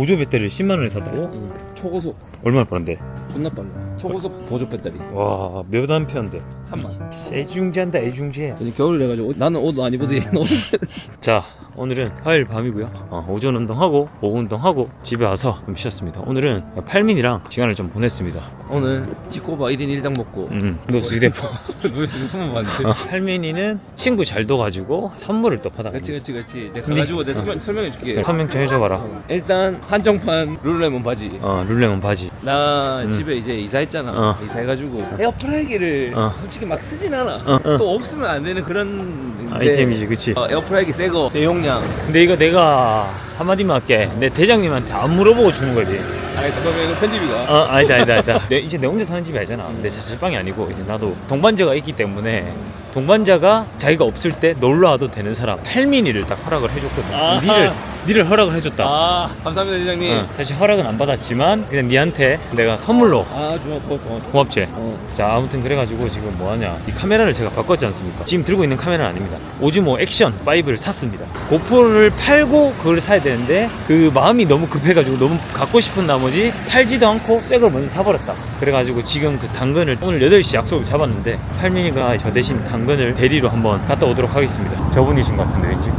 보조 배터리를 10만 원에 샀다고? 응. 초고속 얼마나 빠른데? 존나 빨라 초고속 보조 배터리 와, 몇 암페어인데? 3만 애중지한다, 애중지. 이제 겨울이 돼가지고 나는 옷 안 입어도 얘는 옷 자, 오늘은 화요일 밤이고요. 어, 오전 운동하고, 오후 운동하고, 집에 와서 좀 쉬었습니다. 오늘은 팔민이랑 시간을 좀 보냈습니다. 오늘 치코바 1인 1당 먹고 음, 너 휴대폰. 휴대폰만 봤는데 어, 팔민이는 친구 잘 둬가지고 선물을 또 받아. 그렇지 그렇지 그렇지 내가 근데- 가가지고 내가 설명, 설명해 줄게 설명 좀 해줘봐라. 일단 한정판 룰레몬 바지 어, 룰레몬 바지. 나 음. 집에 이제 이사했잖아 어. 이사해가지고 에어프라이기를 어. 솔직히 막 쓰진 않아 어, 어. 또 없으면 안 되는 그런 아이템이지, 그치? 어, 에어프라이기 새거 대용량 근데 이거 내가 한마디만 할게. 내 대장님한테 안 물어보고 주는 거지. 아니 잠깐만 이거 편집이가 어, 아니다, 아니다, 아니다. 내, 이제 내 혼자 사는 집이 아니잖아. 내 자취방이 아니고, 이제 나도 동반자가 있기 때문에, 동반자가 자기가 없을 때 놀러 와도 되는 사람, 팔민이를 딱 허락을 해줬거든. 아하. 니를, 니를 허락을 해줬다. 아 감사합니다 대장님. 어, 사실 허락은 안 받았지만, 그냥 니한테 내가 선물로 아 좋아 고맙다 고맙지? 어. 자 아무튼 그래가지고 지금 뭐하냐. 이 카메라를 제가 바꿨지 않습니까? 지금 들고 있는 카메라는 아닙니다. 오즈모 액션 5를 샀습니다. 고프로를 팔고 그걸 사야 되는데 그 마음이 너무 급해가지고 너무 갖고 싶은 나머지 팔지도 않고 새 걸 먼저 사버렸다. 그래가지고 지금 그 당근을 오늘 8시 약속을 잡았는데 팔민이가 저 대신 당근을 대리로 한번 갔다 오도록 하겠습니다. 저분이신 것 같은데 왠지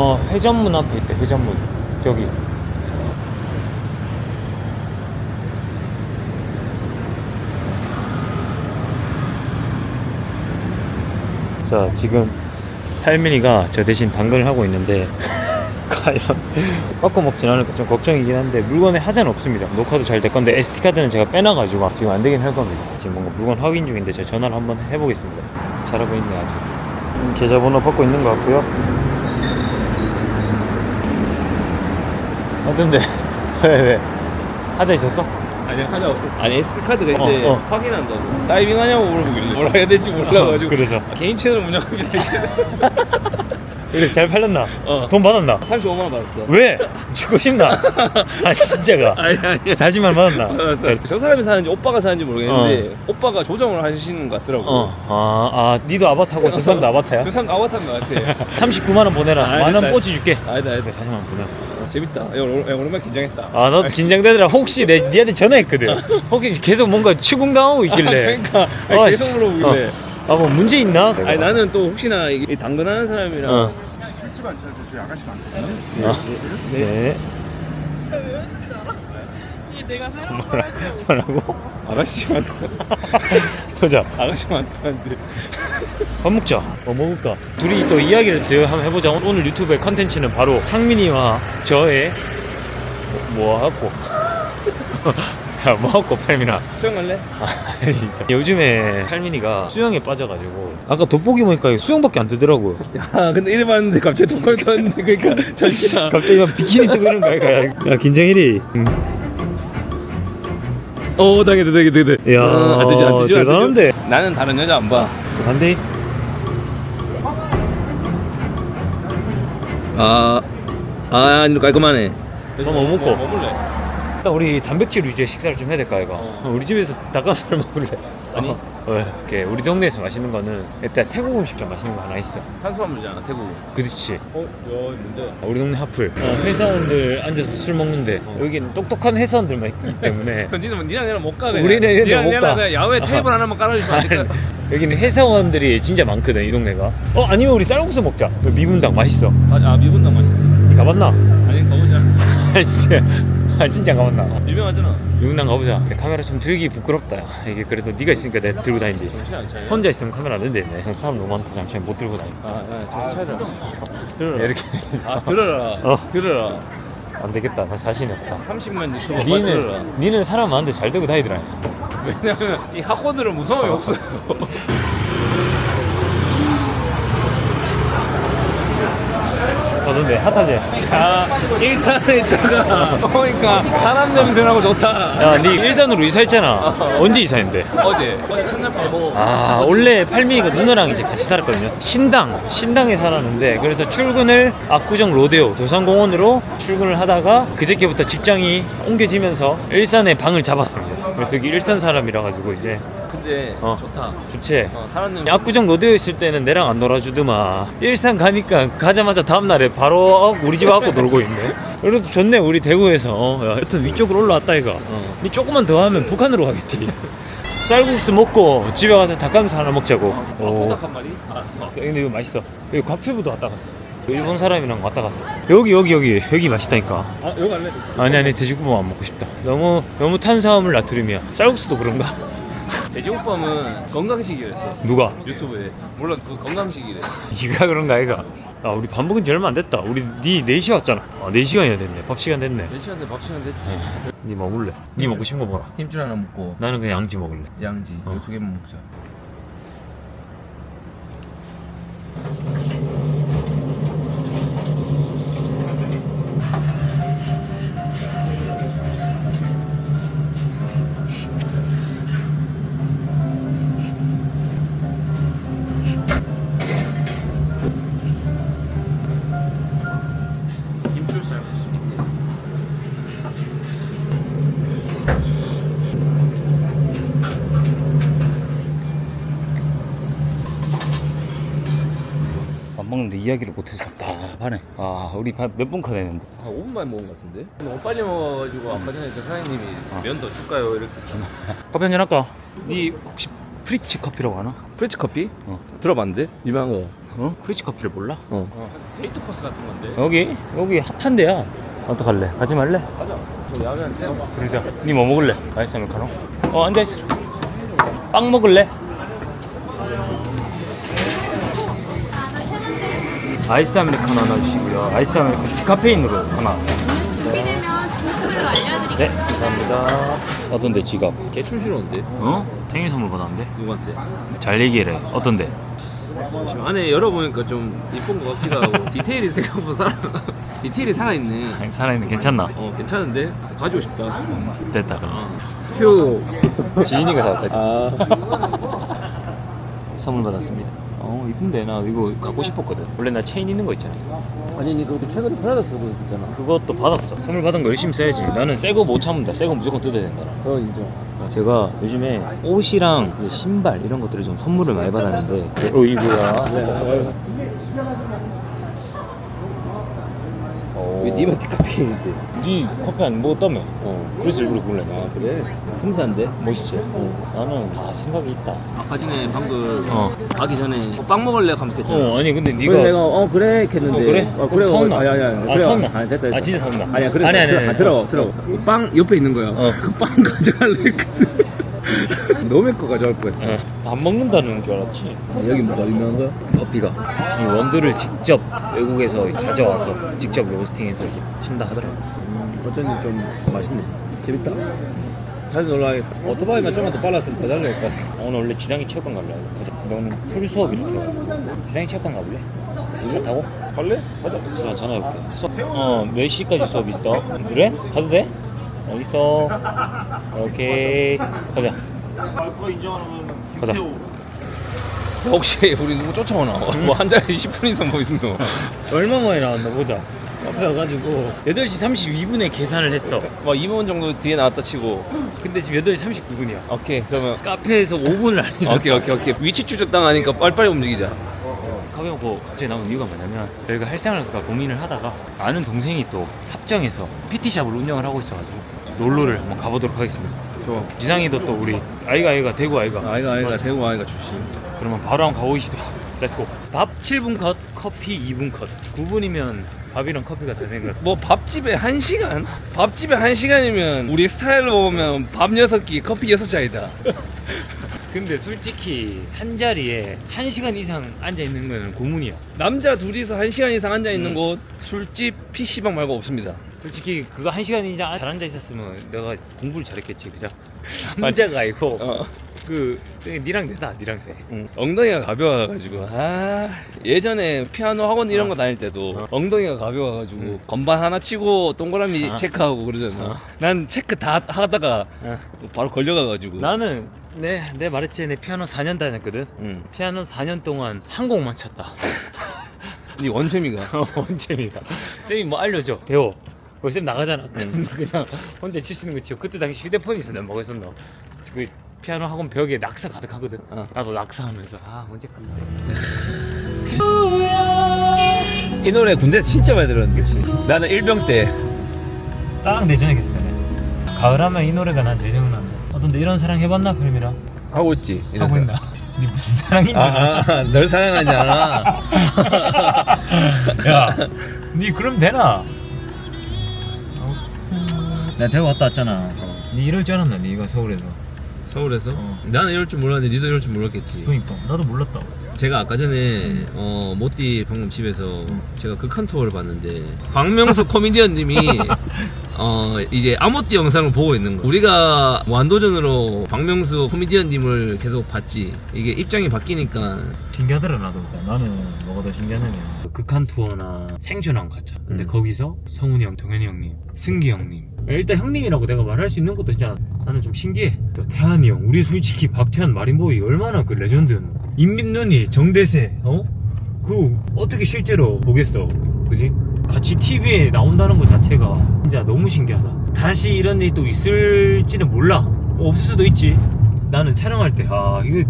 어 회전문 앞에 있대 회전문. 저기. 자 지금 할민이가 저 대신 당근을 하고 있는데 과연 꺾어 먹진 않을까 좀 걱정이긴 한데 물건에 하자는 없습니다. 녹화도 잘 될 건데 SD카드는 제가 빼놔가지고 지금 안 되긴 할 겁니다. 지금 뭔가 물건 확인 중인데 제가 전화를 한번 해보겠습니다. 잘하고 있네 아주. 음, 계좌번호 받고 있는 것 같고요 어떤데 왜 왜? 하자 있었어? 아니 하나 없었어 아니 SD카드가 있는데 어, 어. 확인한다고 다이빙 하냐고 물어보길래 뭐라 해야 될지 몰라가지고 그래서 개인 채널 운영하게 되게 그래 잘 팔렸나? 어. 돈 받았나? 35만 원 받았어 왜? 주고 싶나? 아 진짜가 아니 아니 40만 받았나? 잘- 저 사람이 사는지 오빠가 사는지 모르겠는데 오빠가 조정을 하시는 것 같더라고 어, 아, 아, 니도 아바타고 저 사람도 아바타야? 저 사람 아바타인 것 같아 39만 원 보내라. 아, 만원 알겠다. 꽂이 줄게. 아니다 아니다 40만 원 보내. 재밌다 야, 오늘- 야, 오랜만에 긴장했다 아, 너 긴장되더라. 혹시 내, 니한테 전화했거든. 혹시 계속 뭔가 추궁당하고 있길래. 그러니까 아니, 아, 계속 씨. 물어보길래 아, 뭐 문제 있나? 아니 나는 또 혹시나 이 당근하는 사람이랑 어. 술집 안 찾으세요? 아가씨 많거든요. 아, 네. 뭐라, 뭐라고? 아가씨 많다 보자. 아가씨 많다는데 밥 먹자. 뭐 먹을까? 둘이 또 이야기를 지 한번 해보자. 오늘 유튜브의 컨텐츠는 바로 상민이와 저의 뭐 하고. 야, 뭐 하고, 팔민아. 수영 갈래? 아 진짜 요즘에 할민이가 수영에 빠져가지고 아까 돋보기 보니까 수영밖에 안 되더라고요 야 근데 이래 봤는데 갑자기 독걸 떴는데 그러니까 전시나 갑자기 막 비키니 뜨고 이런 거야 야, 야 긴장이리 어 당연히 당연히 당연히 야, 어, 안 되지 안 되지. 대단한데. 나는 다른 여자 안봐 안돼 아, 아, 아니 깔끔하네. 너 뭐 먹고? 뭐 먹을래? 일단 우리 단백질 위주의 식사를 좀 해야 될까 이거 어. 우리 집에서 닭가슴살 먹을래 아니. 어, 어, 이렇게 우리 동네에서 맛있는 거는 일단 태국 음식점 맛있는 거 하나 있어 탄수화물이잖아, 태국. 그렇지 어, 야, 뭔데? 우리 동네 하플 어, 회사원들 앉아서 술 먹는데 어. 여기는 똑똑한 회사원들만 있기 때문에 그 니는 니랑 얘랑 못 가. 그냥. 우리는 얘네들 니랑 못 얘랑 가. 그냥 야외 테이블 하나만 깔아주시면 안 될까? 여기는 회사원들이 진짜 많거든 이 동네가 어 아니면 우리 쌀국수 먹자 그 미분당 맛있어 아, 아 미분당 맛있지. 니 가봤나? 아니, 가보자. 아 진짜 아 진짜 안 가봤나? 유명하잖아. 미분당 가보자 근데 카메라 좀 들기 부끄럽다 야. 이게 그래도 네가 있으니까 내가 들고 다닌디 정신 안 차려. 혼자 있으면 카메라 안형 사람 너무 많다 잠시만 못 들고 다니 아, 야, 정신 차려. 들어라. 이렇게 아, 들어라. 어. 들어라. 안 되겠다 나 자신이 없다 30만 유튜버 들어라. 니는 니는 사람 많은데 잘 들고 다니더라 왜냐면 이 학고들은 무서움이 없어요. 어떤데 핫하지? 야, 일산에 있다가 보니까 사람 냄새나고 좋다. 야 니 일산으로 이사했잖아 언제 이사했는데? 어제 어제 첫날 밤 먹어. 아 원래 팔미이가 누나랑 이제 같이 살았거든요 신당 신당에 살았는데 그래서 출근을 압구정 로데오 도산공원으로 출근을 하다가 그저께부터 직장이 옮겨지면서 일산에 방을 잡았습니다 그래서 여기 일산 사람이라 가지고 이제 근데 어. 좋다. 좋지 어, 사람들 압구정 로데오 있을 때는 내랑 안 놀아주더만 일산 가니까 가자마자 다음날에 바로 어, 우리 집 와갖고 놀고 있네 그래도 좋네 우리 대구에서 어, 야, 여튼 위쪽으로 올라왔다 이가 어. 니 조금만 더 하면 북한으로 가겠지 쌀국수 먹고 집에 가서 닭가슴살 하나 먹자고 어, 오. 호박 한 마리? 아, 어. 근데 이거 맛있어 여기 과피부도 왔다 갔어 일본 사람이랑 왔다 갔어 여기 여기 여기 여기 맛있다니까 아, 여기 갈래? 아니 아니 돼지국밥 안 먹고 싶다 너무 너무 탄수화물 나트륨이야 쌀국수도 그런가? 돼지국밥은 건강식이었어. 누가? 유튜브에. 물론 그 건강식이래. 이가 그런가 아이가 아 우리 밥 먹은 지 얼마 안 됐다 우리 니 4시 왔잖아 아 4시간이나 됐네 밥 시간 됐네 몇 시간 돼밥 시간 됐지. 니 먹을래? 니 먹고 싶은 거 뭐라 힘줄 하나 먹고 나는 그냥 양지 먹을래 양지 어. 요두 개만 먹자. 이야기를 못해서 답답하네 아 우리 몇분 카됐는데 한 5분 만에 먹은 것 같은데? 너무 빨리 먹어가지고 아까 전에 저 사장님이 면더 줄까요? 이렇게 커피 한잔 할까? 니 혹시 프리치 커피라고 하나? 프레치 커피? 어. 들어봤는데? 유명한 거 어? 프리치 커피를 몰라? 어. 데이트 코스 같은 건데 여기 여기 핫한 데야 어떡할래? 가지 말래? 가자 저 야외한 태워봐 그러자 니 뭐 먹을래? 아이스 아메리카노? 어 앉아있어 빵 먹을래? 아이스 아메리카노 하나 주시고요 아이스 아메리카노 디카페인으로 하나 준비되면 지목표를 알려드릴게요. 네 감사합니다 어떤데 지갑? 개춤 싫었는데? 어? 생일 선물 받았는데? 누구한테? 잘 얘기해래 어떤데? 지금 안에 열어보니까 좀 이쁜 것 같기도 하고 디테일이 생각보다 살아 디테일이 살아있네 아니, 살아있는 괜찮나? 어 괜찮은데? 가지고 싶다 됐다 그럼 어. 표 지인이가 사왔다 아. 선물 받았습니다 어 이쁜데. 나 이거 갖고 싶었거든. 원래 나 체인 있는 거 있잖아 아니 니가 우리 최근에 프라다 쓰고 있었잖아 그것도 받았어. 선물 받은 거 열심히 써야지. 나는 새 거 못 참는다. 새 거 무조건 뜯어야 된다. 그건 인정. 제가 요즘에 옷이랑 이제 신발 이런 것들을 좀 선물을 많이 받았는데. 어 이거야. 어. 왜 니만 디카페인인데 니 커피 안 먹었다며 어 그래서 일부러 골랐네 아, 그래? 승사인데? 멋있지? 나는 다 생각이 있다 아까 전에 방금 어. 가기 전에 어, 빵 먹을래? 하면서 했잖아 어 아니 근데 그래서 네가 내가 어 그래 했는데 어, 그래? 어, 그럼 그래 사온나? 아니 아니 아니 아, 그래. 사온나? 아니 됐다 됐다 아, 진짜 사온나? 아니야 그래 아니, 아니, 아니, 들어, 아니. 들어 어. 들어 빵 옆에 있는 거야 어. 그빵 가져갈래 했거든 너의 거 가져갈 거야 어, 안 먹는다는 줄 알았지 여기 뭐가 유명한 거야? 커피가 이 원두를 직접 외국에서 가져와서 직접 로스팅해서 이제 판다 하더라고 어쩐지 좀 맛있네 재밌다 놀러 가겠다 오토바이만 좀만 더 빨랐으면 더 잘 될 것 같아 오늘 원래 지상이 체육관 갈래 가자 오늘 풀 수업이니까 지상이 체육관 가볼래? 차 타고? 갈래? 가자 자 전화해볼게 수업 어 몇 시까지 수업 있어? 그래? 가도 돼? 알겠어 오케이. 가자. 가자. 혹시 우리 누구 쫓아오나? 뭐 한 자리 10분 이상 뭐 있는 거. 얼마 만에 나왔나 보자. 카페 와가지고 8시 32분에 계산을 했어. 막 2분 정도 뒤에 나왔다 치고. 근데 지금 8시 39분이야. 오케이 그러면 카페에서 5분을 안 했어. 오케이 오케이 오케이. 위치 추적 당하니까 빨리빨리 움직이자. 카페 오고 갑자기 나온 이유가 뭐냐면 저희가 갈까 고민을 하다가 아는 동생이 또 합정에서 PT샵을 운영을 하고 있어가지고 놀러를 한번 가보도록 하겠습니다. 좋아. 지상이도 또 우리 아이가 아이가 대구 아이가. 아이가 아이가. 대구 아이가 출신. 그러면 바로 한번 가보시죠. 렛츠고 밥 7분 컷 커피 2분 컷. 9분이면 밥이랑 커피가 다 되는 것뭐 밥집에 한 시간? 밥집에 한 시간이면 우리 스타일로 보면 밥 6끼 커피 6잔이다. 근데 솔직히 한 자리에 1시간 이상 앉아 있는 거는 고문이야. 남자 둘이서 한 시간 이상 앉아 있는 음. 곳 술집 PC방 말고 없습니다 솔직히 그거 1시간 이상 잘 앉아 있었으면 내가 공부를 잘했겠지 그죠? 남자가 아니고 어. 그 니랑 내다 니랑 내 응. 엉덩이가 가벼워가지고 아 예전에 피아노 학원 이런 어. 거 다닐 때도 어. 엉덩이가 가벼워가지고 응. 건반 하나 치고 동그라미 어. 체크하고 그러잖아 어. 난 체크 다 하다가 어. 바로 걸려가가지고 나는 내, 내 말했지 내 피아노 4년 다녔거든 응. 피아노 4년 동안 한 곡만 쳤다 네 원체미가 원체미가 쌤이 뭐 알려줘 배워 쌤 나가잖아 그럼 그냥 혼자 치시는 거 치고 그때 당시 휴대폰이 있었나 뭐가 있었나 그 피아노 학원 벽에 낙서 가득하거든. 어. 나도 낙서하면서 아 언제 끝나? 이 노래 군대 진짜 많이 들었는데 나는 일병 때딱 내전에 있을 때네. 가을하면 이 노래가 난 제일 생각난다. 어떤데 이런 사랑 해봤나 별미라? 하고 있지 하고 있나? 네 무슨 사랑인 줄 알아? 아, 아, 널 사랑하지 않아 야, 니 그럼 되나? 나 대구 왔다 왔잖아. 니 이럴 줄 알았나? 니가 서울에서. 서울에서? 어. 나는 이럴 줄 몰랐는데 니도 이럴 줄 몰랐겠지 그니까 나도 몰랐다. 제가 아까 전에 어, 모띠 방금 집에서 제가 극한 투어를 봤는데 박명수 코미디언님이 어, 이제 아모띠 영상을 보고 있는 거. 우리가 완도전으로 박명수 코미디언님을 계속 봤지. 이게 입장이 바뀌니까 신기하더라 나도. 나는 뭐가 더 신기하냐면 극한 투어나 생존왕 갔잖아. 근데 음. 거기서 성훈이 형, 동현이 형님, 승기 형님. 일단 형님이라고 내가 말할 수 있는 것도 진짜 나는 좀 신기해. 또 태환이 형, 우리 솔직히 박태환 마린보이 얼마나 그 레전드였노. 임민눈이, 정대세, 어? 그 어떻게 실제로 보겠어, 그지? 같이 TV에 나온다는 것 자체가 진짜 너무 신기하다. 다시 이런 일이 또 있을지는 몰라. 뭐 없을 수도 있지. 나는 촬영할 때, 아, 이거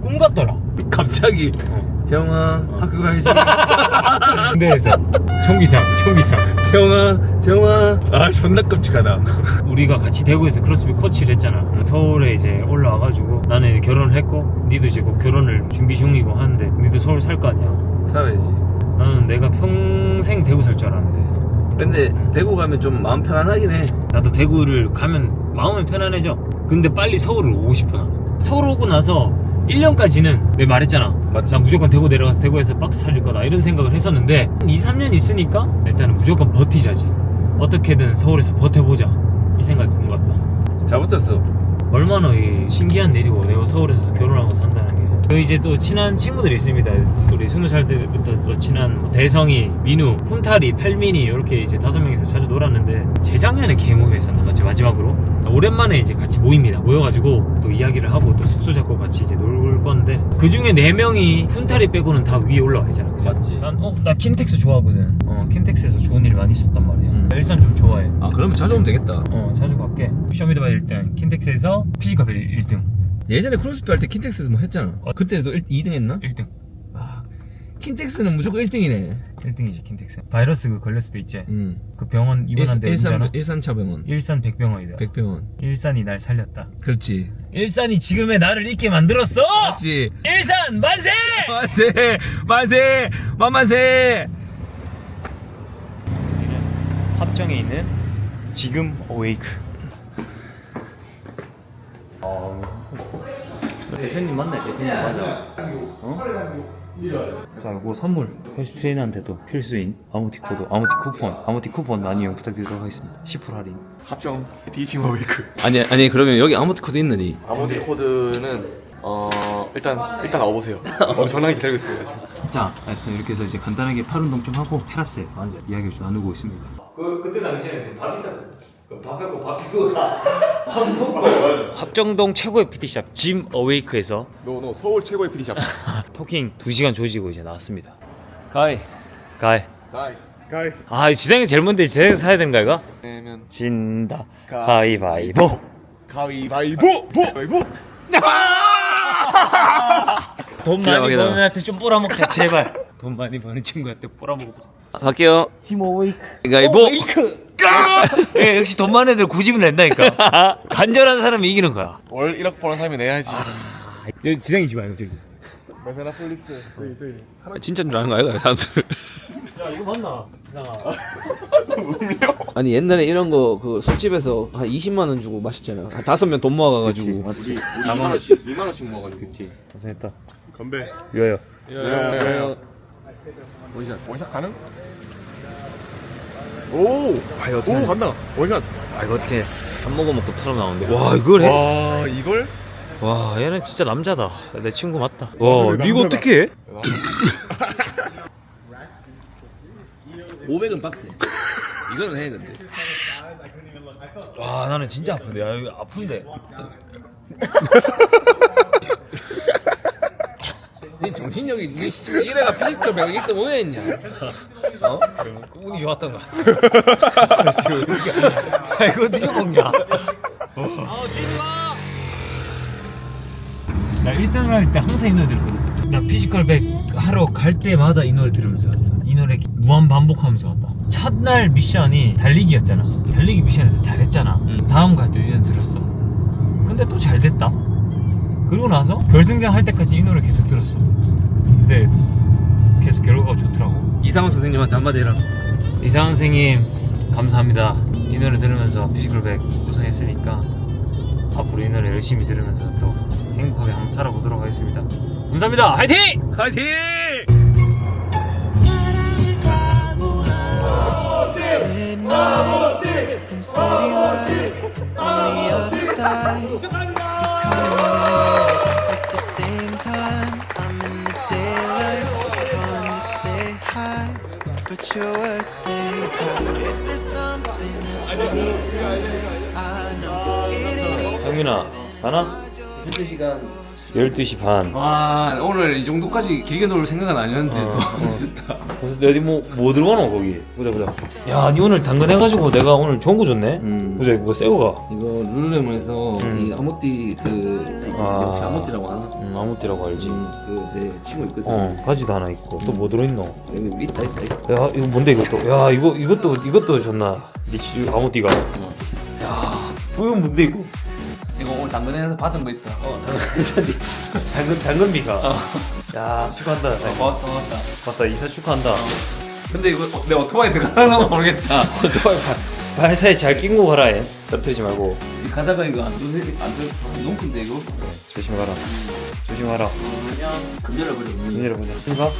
꿈 같더라. 갑자기 어. 재영아 학교 가야지. 군대에서 총기상, 총기상. 재영아 재영아 아 존나 끔찍하다. 우리가 같이 대구에서 크로스핏 코치를 했잖아. 서울에 이제 올라와가지고 나는 결혼을 했고, 니도 이제 곧 결혼을 준비 중이고 하는데, 니도 서울 살 거 아니야. 살아야지. 나는 내가 평생 대구 살 줄 알았는데, 근데 대구 가면 좀 마음 편안하긴 해. 나도 대구를 가면 마음은 편안해져. 근데 빨리 서울을 오고 싶어 나는. 서울 오고 나서 1년까지는 내 말했잖아. 맞지. 나 무조건 대구 내려가서 대구에서 박스 살릴 거다 이런 생각을 했었는데 2, 3년 있으니까 일단은 무조건 버티자지. 어떻게든 서울에서 버텨보자. 이 생각이 큰 것 같다. 잘 버텼어. 얼마나 이 신기한 일이고 내가 서울에서 결혼하고 산다는 게. 그 이제 또 친한 친구들이 있습니다. 우리 스무 살 때부터 또 친한 뭐 대성이, 민우, 훈타리, 팔민이 이렇게 이제 다섯 명이서 자주 놀았는데 재작년에 개모임했었나 맞지 마지막으로 오랜만에 이제 같이 모입니다. 모여가지고 또 이야기를 하고 또 숙소 잡고 같이 이제 놀 건데 그 중에 네 명이 훈타리 빼고는 다 위에 올라와 있잖아. 그치? 맞지. 난어나 킨텍스 좋아하거든. 어 킨텍스에서 좋은 일 많이 있었단 말이야. 음. 나 일산 좀 좋아해. 아 그러면 자주 오면 되겠다. 어 자주 갈게. 쇼미더바이 1등, 킨텍스에서 피지컬 1등, 예전에 크로스핏 할 때 킨텍스에서 뭐 했잖아. 그때도 2등 했나? 1등. 아 킨텍스는 무조건 1등이네. 1등이지 킨텍스 바이러스 그 걸릴 수도 있지 음. 그 병원 입원한 데 일산 일산차병원. 일산 백병원이다 백병원. 일산이 날 살렸다 그렇지. 일산이 지금의 나를 있게 만들었어 맞지. 일산 만세 만세 만세 만만세. 합정에 있는 지금 어웨이크 대표님 맞나요? 대표님 맞아 어? 자 이거 선물 헬스 트레이너한테도 필수인 아모티 코드 아모티 쿠폰 아모티 쿠폰 많이 이용 부탁드리도록 하겠습니다 10% 할인 합정 디징 어웨이크 아니 아니 그러면 여기 아모트 코드 있느니? 아모디 코드는 어 일단 일단 와보세요 엄청나게 기다리고 있습니다 지금 자, 하여튼 이렇게 해서 이제 간단하게 팔 운동 좀 하고 테라스에 이야기를 좀 나누고 있습니다. 그 그때 당시에는 밥 비쌌거든. 밥 해고 밥 먹고 합정동 최고의 PT샵 짐 어웨이크에서. 노노 서울 최고의 PD샵. 토킹 2시간 조지고 이제 나왔습니다. 가이. 가이. 가이. 가이. 아 지상이 제일 먼데 제가 사야 되는 거 이거? 내면 진다. 가- 가위바위보. 가위바위보. 보. 바위보. 돈 기가 많이 막히다. 버는 애한테 좀 빨아먹자 제발. 돈 많이 버는 친구한테 빨아먹고 갈게요. 짐 어웨이크. 가위보. 예, 역시 돈 많은 애들 고집을 낸다니까. 간절한 사람이 이기는 거야. 월 1억 버는 사람이 내야지 여기 지상이지 말고 저기. 메세나 폴리스 진짜인 줄 아는 거 아이가 사람들. 야 이거 맞나? 지상아. 아니 옛날에 이런 거 그 술집에서 한 20만 원 주고 마셨잖아. 한 다섯 명 돈 모아가지고. 맞지. 2만 원씩 2만 원씩 먹어가지고 그치. 고생했다. 건배 위하여. 네. 원샷 원샷 가능? 오! 오 간다 원샷 아 이거 어떻게 한 모금 먹고 털어 나오는데. 와 이걸 해? 와 이걸? 와 얘는 진짜 남자다. 내 친구 맞다. 왜와 남자다? 니가 어떻게 해? 500은 빡세. 이거는 해 근데. 와 나는 진짜 아픈데. 야 이거 아픈데. 네 정신력이 네 씨, 이래가 피식도 100 1등 왜 했냐? 어? 운이 좋았던 것 같아. 아 이거 어떻게 먹냐? 아 진짜. 나 일산을 할때 항상 이 노래 들었거든. 나 피지컬 백 하러 갈 때마다 이 노래 들으면서 갔어. 이 노래 무한 반복하면서 갔다. 첫날 미션이 달리기였잖아. 달리기 미션에서 잘했잖아. 응. 다음 갈 때 이 노래 들었어. 근데 또 잘 됐다. 그리고 나서 결승전 할 때까지 이 노래 계속 들었어. 근데 계속 결과가 좋더라고. 이상훈 선생님한테 한마디 해라. 이상원 선생님 감사합니다. 이 노래 들으면서 피지컬 백 우승했으니까 앞으로 이 노래 열심히 들으면서 또 행복하게 한번 살아보도록 하겠습니다. 감사합니다. 화이팅! 화이팅! and city lights on the other side. You calling but your words they call. If there's something that you need to say, I know it ain't easy. 성민아 가나? 현재 시간 12시 반. 와 오늘 이 정도까지 길게 놀 생각은 아니었는데 어, 또 어. 그래서 어디 뭐, 뭐 들어가노 거기? 보자 보자. 야, 니 오늘 당근 해가지고 내가 오늘 좋은 거 줬네? 음. 보자 이거 새거 가. 이거 룰루레몬에서 음. 이 아모띠 그 아. 아모띠라고 하나? 음, 아무띠라고 알지. 그내 친구 있거든. 어, 바지도 하나 있고 또 뭐 들어있노? 여기 있다 있다 있다. 야, 이거 뭔데 이것도? 야, 이거 이것도 이것도 좋나? 리치 아무띠가. 야, 이거 뭔데 이거? 이거 오늘 당근에서 받은 거 있다. 어, 당근 당근 당근비가. 야, 축하한다. 고맙다 고맙다. 맞다, 이사 축하한다. 근데 이거 내 오토바이 들어가나 모르겠다. 발 사이 잘 끼고 가라 해. 떨어뜨리지 말고. 이 가다가 이거 안 들어 안 들어 너무 큰데 이거. 조심히 가라. 가라. 그냥 금전을 버려. 눈 열어보자. 이봐.